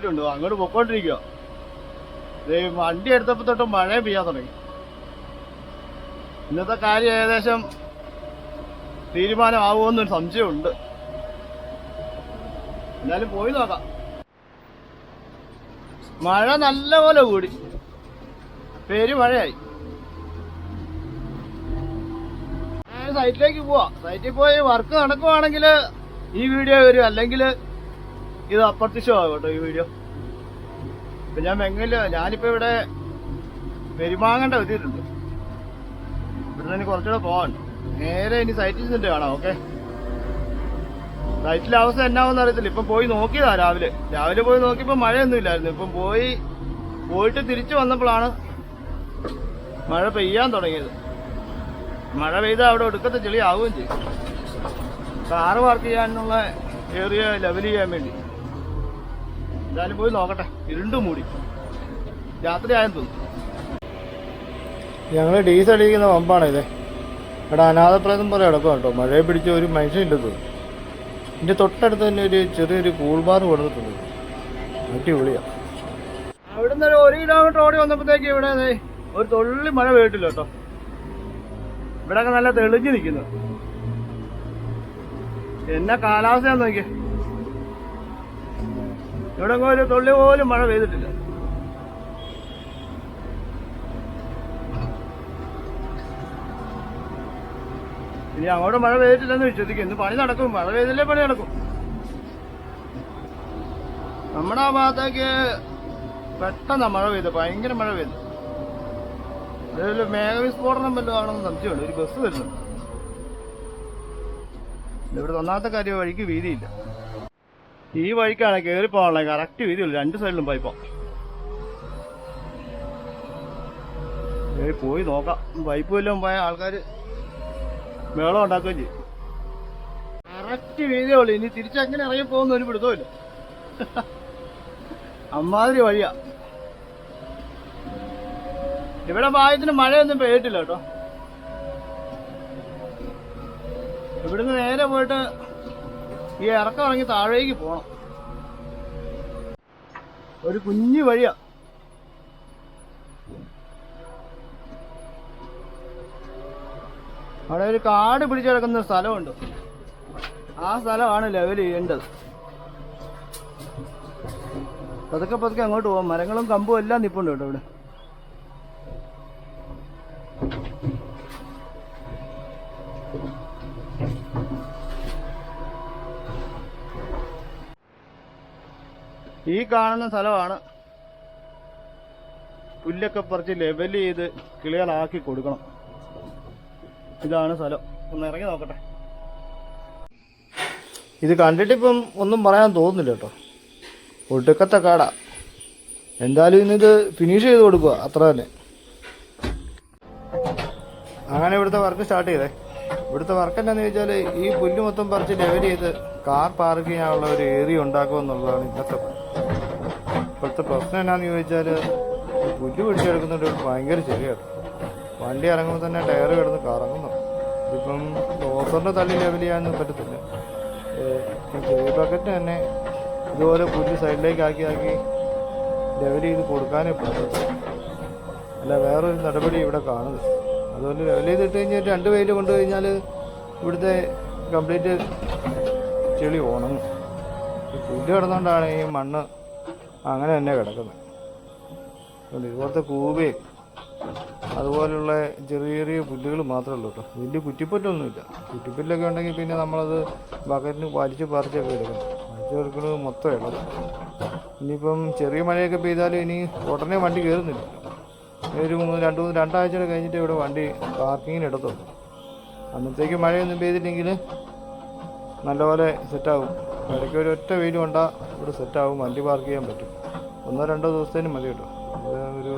ഇട്ടിട്ടുണ്ട് അങ്ങോട്ട് പൊക്കോണ്ടിരിക്കുക വണ്ടി എടുത്തപ്പോ തൊട്ട് മഴ പെയ്യാൻ തുടങ്ങി. ഇന്നത്തെ കാര്യം ഏകദേശം തീരുമാനമാവുമെന്നൊരു സംശയമുണ്ട്. എന്നാലും പോയി നോക്കാം. മഴ നല്ലപോലെ കൂടി. പേര് മഴയായി. സൈറ്റിലേക്ക് പോവാ. സൈറ്റിൽ പോയി വർക്ക് നടക്കുവാണെങ്കിൽ ഈ വീഡിയോ വരും. അല്ലെങ്കിൽ ഇത് അപ്രത്യക്ഷമാകും കേട്ടോ ഈ വീഡിയോ ഇപ്പൊ ഞാൻ വെങ്ങൽ ഞാനിപ്പോ ഇവിടെ പെരുമാങ്ങണ്ട എത്തിയിട്ടുണ്ട് ഇവിടുന്ന് നിന്ന് കുറച്ചുകൂടെ പോകാൻ നേരെ ഇനി സൈറ്റിൽ നിന്നിട്ട് കാണാം ഓക്കെ സൈറ്റിലെ അവസ്ഥ എന്നാവെന്ന് അറിയത്തില്ല. ഇപ്പം പോയി നോക്കിയതാ രാവിലെ. രാവിലെ പോയി നോക്കിയപ്പോ മഴയൊന്നും ഇല്ലായിരുന്നു. ഇപ്പം പോയി പോയിട്ട് തിരിച്ചു വന്നപ്പോഴാണ് മഴ പെയ്യാൻ തുടങ്ങിയത്. മഴ പെയ്താൽ അവിടെ ഒടുക്കത്തെ ചെളി ആവുകയും ചെയ്യും. കാറ് പാർക്ക് ചെയ്യാനുള്ള ഏറിയ ലെവൽ ചെയ്യാൻ വേണ്ടി. എന്തായാലും പോയി നോക്കട്ടെ. ഇരുണ്ട് മൂടി. രാത്രി ആയെന്ന് തോന്നുന്നു. ഞങ്ങൾ ഡീസൽ അടിക്കുന്ന പമ്പാണ് ഇത്. ഇവിടെ അനാഥപ്രേതം പോലെ കിടക്കും കേട്ടോ. മഴയെ പിടിച്ച ഒരു മനുഷ്യനില്ലെന്ന് തോന്നുന്നു ഇതിന്റെ തൊട്ടടുത്ത് തന്നെ ഒരു ചെറിയൊരു കൂൾ ബാർ കൊടുത്തിട്ടുണ്ട് അടിപൊളിയാ. അവിടുന്ന് ഒരു ഒരു കിലോമീറ്റർ ഓടി വന്നപ്പോഴത്തേക്ക് ഇവിടെ ഒരു തുള്ളി മഴ പെയ്തിട്ടില്ല കേട്ടോ. ഇവിടെയൊക്കെ നല്ല തെളിഞ്ഞു നിൽക്കുന്നു. എന്നാ കാലാവസ്ഥയാന്ന് നോക്കിയേ. ഇവിടെ ഒരു തുള്ളി പോലും മഴ പെയ്തിട്ടില്ല. ഇനി അങ്ങോട്ട് മഴ പെയ്തിട്ടില്ലെന്ന് വിശ്വസിക്കും. ഇന്ന് പണി നടക്കും. മഴ പെയ്തില്ലേ പണി നടക്കും. നമ്മുടെ ആ ഭാഗത്തേക്ക് പെട്ടെന്ന് മഴ പെയ്ത്. ഭയങ്കര മഴ പെയ്തു. അതൊരു മേഘവിസ്ഫോടനം വല്ലതും ആണെന്ന് സംശയമുണ്ട്. ഒരു ബസ് വരുന്നുണ്ട്. ഇവിടെ ഒന്നാമത്തെ കാര്യം വഴിക്ക് വീതിയില്ല. ഈ വഴിക്കാണ് കയറി പോകാനുള്ള കറക്റ്റ് വീതിയുള്ളൂ രണ്ട് സൈഡിലും പൈപ്പാ പോയി നോക്കാം. പൈപ്പ് വല്ലതും പോയ ആൾക്കാർ വേളം ഉണ്ടാക്കുകയും ചെയ്യും. കറക്റ്റ് വീതിയേ ഉള്ളു. ഇനി തിരിച്ചെങ്ങനെ ഇറങ്ങി പോകുന്ന ഒരു പിടുത്തമില്ല അമ്മാതിരി വഴിയാ. ഇവിടെ ഭാഗ്യത്തിന് മഴയൊന്നും പെയ്തിട്ടില്ല കേട്ടോ. ഇവിടുന്ന് നേരെ പോയിട്ട് ഈ ഇറക്കം ഇറങ്ങി താഴേക്ക് പോണം. ഒരു കുഞ്ഞു വഴിയാ. അവിടെ ഒരു കാട് പിടിച്ചു കിടക്കുന്ന സ്ഥലമുണ്ട്. ആ സ്ഥലമാണ് ലെവൽ ചെയ്യേണ്ടത്. പതുക്കെ പതുക്കെ അങ്ങോട്ട് പോകാം മരങ്ങളും കമ്പും എല്ലാം നിപ്പുണ്ട് കേട്ടോ ഇവിടെ. ഈ കാണുന്ന സ്ഥലമാണ് പുല്ലൊക്കെ പറിച്ച് ലെവൽ ചെയ്ത് കിളികളാക്കി കൊടുക്കണം. ഇതാണ് സ്ഥലം. ഒന്ന് ഇറങ്ങി നോക്കട്ടെ. ഇത് കണ്ടിട്ടിപ്പം ഒന്നും പറയാൻ തോന്നുന്നില്ല കേട്ടോ. ഒടുക്കത്തെ കാട. എന്തായാലും ഇന്നിത് ഫിനിഷ് ചെയ്ത് കൊടുക്കുക അത്ര തന്നെ. അങ്ങനെ ഇവിടുത്തെ വർക്ക് സ്റ്റാർട്ട് ചെയ്തേ. ഇവിടുത്തെ വർക്ക് എന്താണെന്ന് ചോദിച്ചാൽ ഈ പുല്ല് മൊത്തം പറിച്ച് ലെവൽ ചെയ്ത് കാർ പാർക്ക് ചെയ്യാനുള്ള ഒരു ഏരിയ ഉണ്ടാക്കുക എന്നുള്ളതാണ് ഇന്നത്തെ ഇപ്പോഴത്തെ പ്രശ്നം എന്നാന്ന് ചോദിച്ചാൽ പുല്ല് പിടിച്ചെടുക്കുന്നുണ്ട് ഭയങ്കര ചെറിയാണ് വണ്ടി ഇറങ്ങുമ്പോൾ തന്നെ ടയർ കിടന്ന് കറങ്ങുന്നു. ഇതിപ്പം ഡോസറിന്റെ തള്ളി ലെവൽ ചെയ്യാനൊന്നും പറ്റത്തില്ല. ചെറിയ ബക്കറ്റ് തന്നെ ഇതുപോലെ പുല്ല് സൈഡിലേക്ക് ആക്കി ആക്കി ലെവൽ ചെയ്ത് കൊടുക്കാനേ പറ്റത്തില്ല അല്ല വേറൊരു നടപടി ഇവിടെ കാണുന്നത് അതുകൊണ്ട് ലെവൽ ചെയ്തിട്ട് കഴിഞ്ഞാൽ രണ്ട് വെയിൽ കൊണ്ടു കഴിഞ്ഞാൽ ഇവിടുത്തെ കംപ്ലീറ്റ് ചെളി ഓണം പുല്ല് കിടന്നുകൊണ്ടാണ് ഈ മണ്ണ് അങ്ങനെ തന്നെ കിടക്കുന്നത് ഇതുപോലത്തെ കൂവയും അതുപോലുള്ള ചെറിയ ചെറിയ പുല്ലുകൾ മാത്രമേ ഉള്ളൂ കേട്ടോ. വലിയ കുറ്റിപ്പറ്റൊന്നുമില്ല. കുറ്റിപ്പല്ലൊക്കെ ഉണ്ടെങ്കിൽ പിന്നെ നമ്മളത് ബക്കറ്റിന് വലിച്ച് പറിച്ചൊക്കെ എടുക്കണം. വലിച്ച് എടുക്കുന്നത് മൊത്തം ഇളകും ഇനിയിപ്പം ചെറിയ മഴയൊക്കെ പെയ്താലും ഇനി ഉടനെ വണ്ടി കയറുന്നില്ല. ഒരു മൂന്ന് രണ്ട് മൂന്ന് രണ്ടാഴ്ച കഴിഞ്ഞിട്ട് ഇവിടെ വണ്ടി പാർക്കിങ്ങിന് എടുത്തോളൂ അന്നത്തേക്ക് മഴയൊന്നും പെയ്തില്ലെങ്കിൽ നല്ലപോലെ സെറ്റാവും ഇടയ്ക്ക് ഒരു ഒറ്റ വെയിൽ കൊണ്ടാൽ ഇവിടെ സെറ്റാവും. വണ്ടി പാർക്ക് ചെയ്യാൻ പറ്റും. ഒന്നോ രണ്ടോ ദിവസത്തേന് മതി കേട്ടോ. ഒരു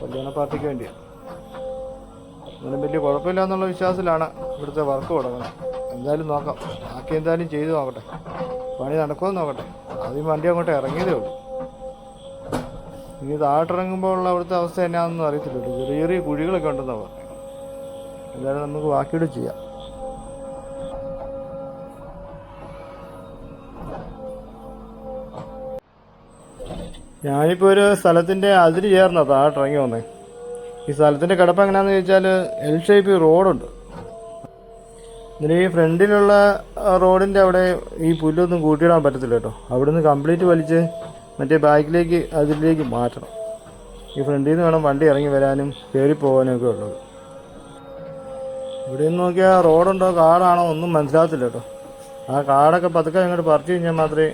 കല്യാണ പാർട്ടിക്ക് വേണ്ടിയാണ് അങ്ങനെ വലിയ കുഴപ്പമില്ല എന്നുള്ള വിശ്വാസത്തിലാണ് ഇവിടുത്തെ വർക്ക് തുടങ്ങുന്നത്. എന്തായാലും നോക്കാം. ബാക്കി എന്തായാലും ചെയ്ത് നോക്കട്ടെ. പണി നടക്കുമെന്ന് നോക്കട്ടെ. ആദ്യം വണ്ടി അങ്ങോട്ട് ഇറങ്ങിയതേ ഉള്ളൂ. ഇനി താഴോട്ടിറങ്ങുമ്പോൾ ഉള്ള അവിടുത്തെ അവസ്ഥ എന്നാണെന്നൊന്നും അറിയത്തില്ല ചെറിയ ചെറിയ കുഴികളൊക്കെ ഉണ്ടെന്നാണ് പറഞ്ഞത് എന്തായാലും നമുക്ക് ബാക്കിയോട് ചെയ്യാം. ഞാനിപ്പോൾ ഒരു സ്ഥലത്തിന്റെ അതിര് ചേർന്ന താഴെ ഇറങ്ങി വന്നേ. ഈ സ്ഥലത്തിന്റെ കിടപ്പ് എങ്ങനെയാണെന്ന് ചോദിച്ചാൽ എൽ ഷേപ്പ് റോഡുണ്ട്. ഇതിന് ഈ ഫ്രണ്ടിലുള്ള റോഡിന്റെ അവിടെ ഈ പുല്ലൊന്നും കൂട്ടിയിടാൻ പറ്റത്തില്ല കേട്ടോ. അവിടുന്ന് കംപ്ലീറ്റ് വലിച്ച് മറ്റേ ബാക്കിലേക്ക് അതിലേക്ക് മാറ്റണം. ഈ ഫ്രണ്ടിൽ നിന്ന് വേണം വണ്ടി ഇറങ്ങി വരാനും കയറി പോകാനും ഒക്കെ ഉള്ളത്. ഇവിടെ നിന്ന് നോക്കിയാൽ റോഡുണ്ടോ കാടാണോ ഒന്നും മനസ്സിലാകത്തില്ല കേട്ടോ. ആ കാടൊക്കെ പതുക്കെ അങ്ങോട്ട് പറിച്ചു കഴിഞ്ഞാൽ മാത്രമേ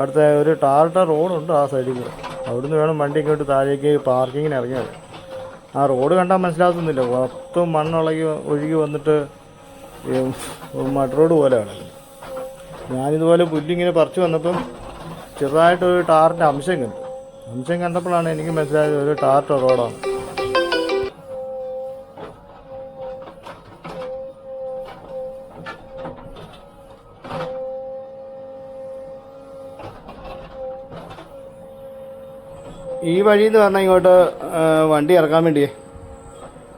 അടുത്ത ഒരു ടാറിട്ട റോഡുണ്ട് ആ സൈഡിൽ അവിടുന്ന് വേണം വണ്ടി ഇങ്ങോട്ട് താഴേക്ക് പാർക്കിങ്ങിന് ഇറങ്ങിയത് ആ റോഡ് കണ്ടാൽ മനസ്സിലാക്കുന്നില്ല മൊത്തം മണ്ണുളകി ഒഴുകി വന്നിട്ട് മട്ടറോഡ് പോലെയാണ്. ഞാനിതുപോലെ പുല്ലിങ്ങനെ പറിച്ചു വന്നപ്പം ചെറുതായിട്ടൊരു ടാറിന്റെ അംശം കണ്ടു. അംശം കണ്ടപ്പോഴാണ് എനിക്ക് മനസ്സിലായത് ഒരു ടാറിട്ട റോഡാണ്. ഈ വഴി എന്ന് പറഞ്ഞാൽ ഇങ്ങോട്ട് വണ്ടി ഇറക്കാൻ വേണ്ടിയേ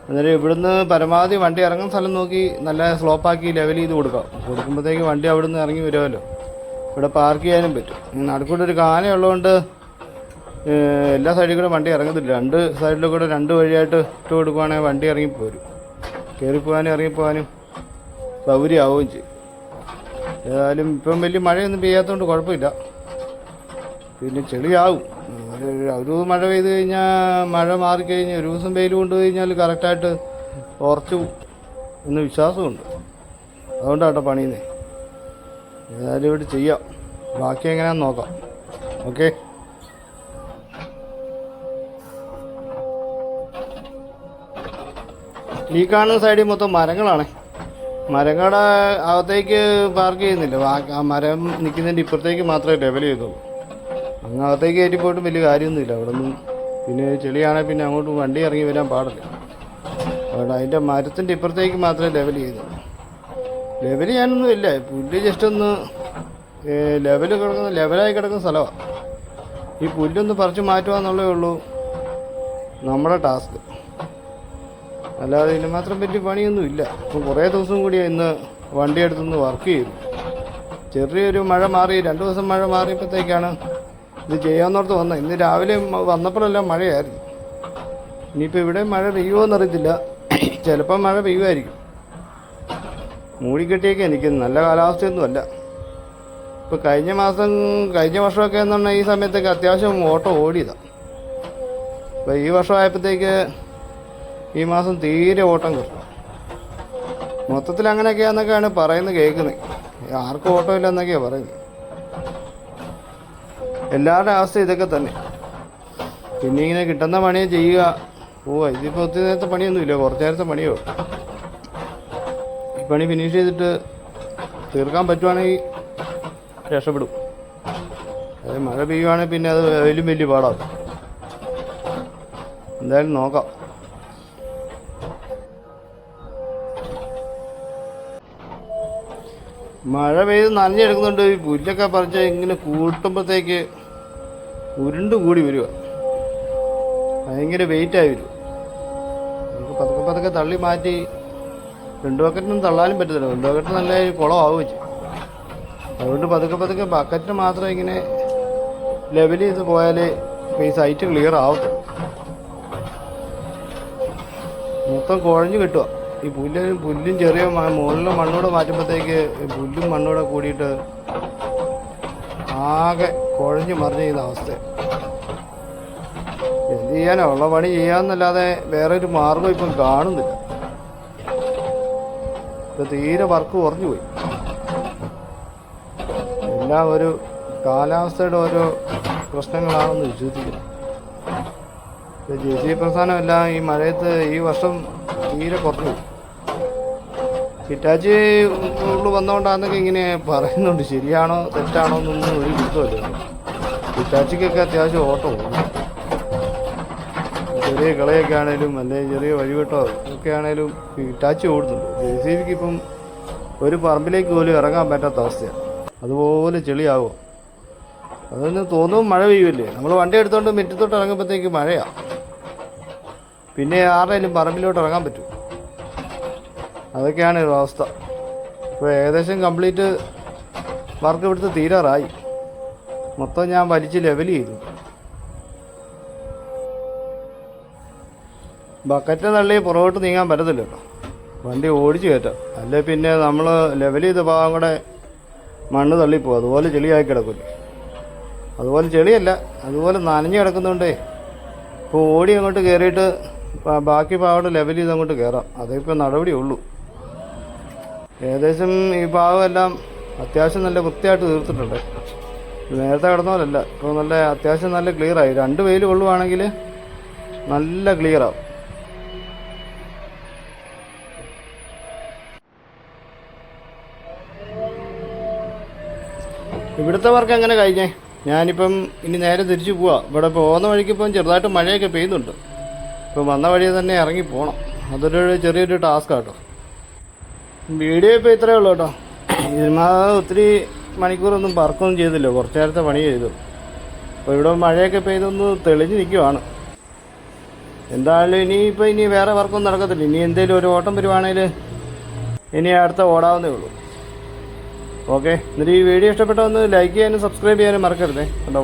അന്നേരം ഇവിടുന്ന് പരമാവധി വണ്ടി ഇറങ്ങുന്ന സ്ഥലം നോക്കി നല്ല സ്ലോപ്പാക്കി ലെവൽ ചെയ്ത് കൊടുക്കാം. കൊടുക്കുമ്പോഴത്തേക്ക് വണ്ടി അവിടുന്ന് ഇറങ്ങി വരുമല്ലോ. ഇവിടെ പാർക്ക് ചെയ്യാനും പറ്റും. നടുക്കൂടെ ഒരു കാന ഉള്ളതുകൊണ്ട് എല്ലാ സൈഡിൽ കൂടെ വണ്ടി ഇറങ്ങത്തില്ല. രണ്ട് സൈഡിലും കൂടെ രണ്ട് വഴിയായിട്ട് ഇട്ട് കൊടുക്കുവാണെങ്കിൽ വണ്ടി ഇറങ്ങിപ്പോരും. കയറിപ്പോകാനും ഇറങ്ങിപ്പോകാനും സൗകര്യമാവുകയും ചെയ്യും. ഏതായാലും ഇപ്പം വലിയ മഴയൊന്നും പെയ്യാത്തതുകൊണ്ട് കുഴപ്പമില്ല. പിന്നെ ചെളിയാവും. ഒരു മഴ പെയ്ത് കഴിഞ്ഞാൽ മഴ മാറിക്കഴിഞ്ഞ് ഒരു ദിവസം വെയിൽ കൊണ്ടു കഴിഞ്ഞാൽ കറക്റ്റായിട്ട് ഉറച്ചു എന്ന് വിശ്വാസമുണ്ട്. അതുകൊണ്ടാട്ടോ പണിയുന്നേ. ഏതായാലും ഇവിടെ ചെയ്യാം. ബാക്കി എങ്ങനെയാന്ന് നോക്കാം. ഓക്കെ? ഈ കാണുന്ന സൈഡിൽ മൊത്തം മരങ്ങളാണ്. മരങ്ങളുടെ അകത്തേക്ക് പാർക്ക് ചെയ്യുന്നില്ല. മരം നിൽക്കുന്നതിന്റെ ഇപ്പുറത്തേക്ക് മാത്രമേ ലെവൽ ചെയ്തുള്ളൂ. അങ്ങ് അകത്തേക്ക് കയറ്റി പോയിട്ടും വലിയ കാര്യമൊന്നുമില്ല. അവിടെ നിന്ന് പിന്നെ ചെളിയാണെങ്കിൽ പിന്നെ അങ്ങോട്ട് വണ്ടി ഇറങ്ങി വരാൻ പാടില്ല. അവിടെ അതിന്റെ മരത്തിന്റെ ഇപ്പുറത്തേക്ക് മാത്രമേ ലെവൽ ചെയ്തു ലെവൽ ചെയ്യാനൊന്നും ഇല്ല. പുല്ല് ജസ്റ്റ് ഒന്ന് ലെവൽ കിടക്കുന്ന ലെവലായി കിടക്കുന്ന സ്ഥലമാണ് ഈ പുല്ലൊന്ന് പറിച്ച് മാറ്റുക എന്നുള്ളതേ ഉള്ളൂ നമ്മുടെ ടാസ്ക് അല്ലാതെ ഇതിന് മാത്രം വലിയ പണിയൊന്നും ഇല്ല. ഇപ്പം കുറേ ദിവസം കൂടി ഇന്ന് വണ്ടി എടുത്തുനിന്ന് വർക്ക് ചെയ്തു. ചെറിയൊരു മഴ മാറി രണ്ട് ദിവസം മഴ മാറിയപ്പോഴത്തേക്കാണ് ഇത് ചെയ്യാന്നോർത്ത് വന്ന ഇന്ന് രാവിലെ വന്നപ്പോഴെല്ലാം മഴയായിരുന്നു. ഇനിയിപ്പോൾ ഇവിടെ മഴ പെയ്യുമോ എന്നറിയത്തില്ല. ചിലപ്പോൾ മഴ പെയ്യുമായിരിക്കും. മൂടിക്കെട്ടിയൊക്കെ എനിക്ക് നല്ല കാലാവസ്ഥയൊന്നുമല്ല ഇപ്പോൾ കഴിഞ്ഞ മാസം കഴിഞ്ഞ വർഷമൊക്കെ എന്ന് പറഞ്ഞാൽ ഈ സമയത്തൊക്കെ അത്യാവശ്യം ഓട്ടോ ഓടിയതാണ് അപ്പോൾ ഈ വർഷമായപ്പോഴത്തേക്ക് ഈ മാസം തീരെ ഓട്ടം കിട്ടും മൊത്തത്തിൽ അങ്ങനെയൊക്കെയാന്നൊക്കെയാണ് പറയുന്നത് കേൾക്കുന്നത്. ആർക്കും ഓട്ടോ ഇല്ലെന്നൊക്കെയാണ് പറയുന്നത്. എല്ലാവരുടെ അവസ്ഥ ഇതൊക്കെ തന്നെ. പിന്നെ ഇങ്ങനെ കിട്ടുന്ന പണിയെ ചെയ്യുക. ഓ ഇതിപ്പോൾ ഒത്തിരി നേരത്തെ പണിയൊന്നുമില്ല. കുറച്ച് നേരത്തെ പണിയോ ഈ പണി ഫിനിഷ് ചെയ്തിട്ട് തീർക്കാൻ പറ്റുവാണെങ്കിൽ രക്ഷപ്പെടും. അത് മഴ പെയ്യുവാണെങ്കിൽ പിന്നെ അത് വലിയ വലിയ പാടാവും. എന്തായാലും നോക്കാം. മഴ പെയ്ത് നനഞ്ഞെടുക്കുന്നുണ്ട്. ഈ പുല്ലൊക്കെ പറിച്ച് ഇങ്ങനെ കൂട്ടുമ്പോഴത്തേക്ക് ഉരുണ്ട് കൂടി വരിക. ഭയങ്കര വെയിറ്റായി വരും. നമുക്ക് പതുക്കെ പതുക്കെ തള്ളി മാറ്റി രണ്ട് ബക്കറ്റിനും തള്ളാനും പറ്റത്തില്ല. രണ്ട് ബക്കറ്റ് നല്ല കുളമാവും വെച്ചു അതുകൊണ്ട് പതുക്കെ പതുക്കെ ബക്കറ്റിന് മാത്രം ഇങ്ങനെ ലെവൽ ചെയ്ത് പോയാൽ ഈ സൈറ്റ് ക്ലിയർ ആവും മൊത്തം കുഴഞ്ഞു കിട്ടുക. ഈ പുല്ലും പുല്ലും ചെറിയ മുകളിലെ മണ്ണൂടെ മാറ്റുമ്പോഴത്തേക്ക് പുല്ലും മണ്ണൂടെ കൂടിയിട്ട് ആകെ കുഴഞ്ഞു മറിഞ്ഞ ചെയ്യുന്ന അവസ്ഥ. എന്ത് ചെയ്യാനാ? ഉള്ള പണി ചെയ്യാന്നല്ലാതെ വേറെ ഒരു മാർഗം ഇപ്പം കാണുന്നില്ല. ഇപ്പൊ തീരെ വർക്ക് കുറഞ്ഞു പോയി. എല്ലാം ഒരു കാലാവസ്ഥയുടെ ഓരോ പ്രശ്നങ്ങളാണെന്ന് വിശ്വസിക്കുന്നു. ജെ സി പ്രസ്ഥാനമെല്ലാം ഈ മഴയത്ത് ഈ വർഷം തീരെ കുറഞ്ഞു ഹിറ്റാച്ചി ഉള്ളു വന്നുകൊണ്ടാന്നൊക്കെ ഇങ്ങനെ പറയുന്നുണ്ട്. ശരിയാണോ തെറ്റാണോ എന്നൊന്നും ഒരു പിടുത്തമില്ല ഹിറ്റാച്ചിക്കൊക്കെ അത്യാവശ്യം ഓട്ടം ഓടും ചെറിയ കളയൊക്കെ ആണേലും അല്ലെങ്കിൽ ചെറിയ വഴിവെട്ടോ ഒക്കെ ആണേലും ഹിറ്റാച്ചി ഓടുന്നുണ്ട്. ജെ സി ബിക്ക് ഇപ്പം ഒരു പറമ്പിലേക്ക് പോലും ഇറങ്ങാൻ പറ്റാത്ത അവസ്ഥയാണ്. അതുപോലെ ചെളിയാവും. അതൊന്ന് തോന്നും മഴ പെയ്യുമല്ലേ നമ്മൾ വണ്ടി എടുത്തോണ്ട് മുറ്റത്തോട്ട് ഇറങ്ങുമ്പോഴത്തേക്ക് മഴയാണ് പിന്നെ ആരുടെയും പറമ്പിലോട്ട് ഇറങ്ങാൻ പറ്റും അതൊക്കെയാണ് അവസ്ഥ. ഇപ്പോൾ ഏകദേശം കംപ്ലീറ്റ് വർക്ക് ഇവിടുത്തെ തീരാറായി. മൊത്തം ഞാൻ വലിച്ച് ലെവൽ ചെയ്തു. ബക്കറ്റ് തള്ളി പുറകോട്ട് നീങ്ങാൻ പറ്റത്തില്ലല്ലോ. വണ്ടി ഓടിച്ച് കയറ്റാം. അല്ലെ പിന്നെ നമ്മൾ ലെവൽ ചെയ്ത ഭാഗം കൂടെ മണ്ണ് തള്ളിപ്പോകും അതുപോലെ ചെളിയായി കിടക്കും അതുപോലെ ചെളിയല്ല. അതുപോലെ നനഞ്ഞു കിടക്കുന്നുണ്ടേ. ഇപ്പോൾ ഓടി അങ്ങോട്ട് കയറിയിട്ട് ബാക്കി ഭാഗം ലെവൽ ചെയ്ത് അങ്ങോട്ട് കയറാം. അതേ ഇപ്പോൾ നടപടിയുള്ളൂ ഏകദേശം ഈ ഭാഗമെല്ലാം അത്യാവശ്യം നല്ല വൃത്തിയായിട്ട് തീർത്തിട്ടുണ്ട്. നേരത്തെ കിടന്ന ഇപ്പോൾ നല്ല അത്യാവശ്യം നല്ല ക്ലിയറായി രണ്ട് വെയിൽ കൊള്ളുവാണെങ്കിൽ നല്ല ക്ലിയർ ആവും. ഇവിടുത്തെ വർക്ക് എങ്ങനെ കഴിഞ്ഞേ? ഞാനിപ്പം ഇനി നേരെ തിരിച്ചു പോവാ. ഇവിടെ പോകുന്ന വഴിക്ക് ഇപ്പം ചെറുതായിട്ട് മഴയൊക്കെ പെയ്യുന്നുണ്ട്. ഇപ്പം വന്ന വഴി തന്നെ ഇറങ്ങി പോകണം അതൊരു ചെറിയൊരു ടാസ്ക് കേട്ടോ വീഡിയോ ഇപ്പോൾ ഇത്രയേ ഉള്ളൂ കേട്ടോ. ഇതിന്മാ ഒത്തിരി മണിക്കൂറൊന്നും വർക്കൊന്നും ചെയ്തില്ല. കുറച്ച് നേരത്തെ പണി ചെയ്തു. അപ്പോൾ ഇവിടെ മഴയൊക്കെ പെയ്തൊന്ന് തെളിഞ്ഞ് നിൽക്കുവാണ് എന്തായാലും ഇനിയിപ്പോൾ ഇനി വേറെ വർക്കൊന്നും നടക്കത്തില്ല. ഇനി എന്തെങ്കിലും ഒരു ഓട്ടം വരുവാണെങ്കിൽ ഇനി അടുത്ത ഓടാവുന്നേ ഉള്ളൂ. ഓക്കെ. എന്നിട്ട് ഈ വീഡിയോ ഇഷ്ടപ്പെട്ട ഒന്ന് ലൈക്ക് ചെയ്യാനും സബ്സ്ക്രൈബ് ചെയ്യാനും മറക്കരുതേ. കേട്ടോ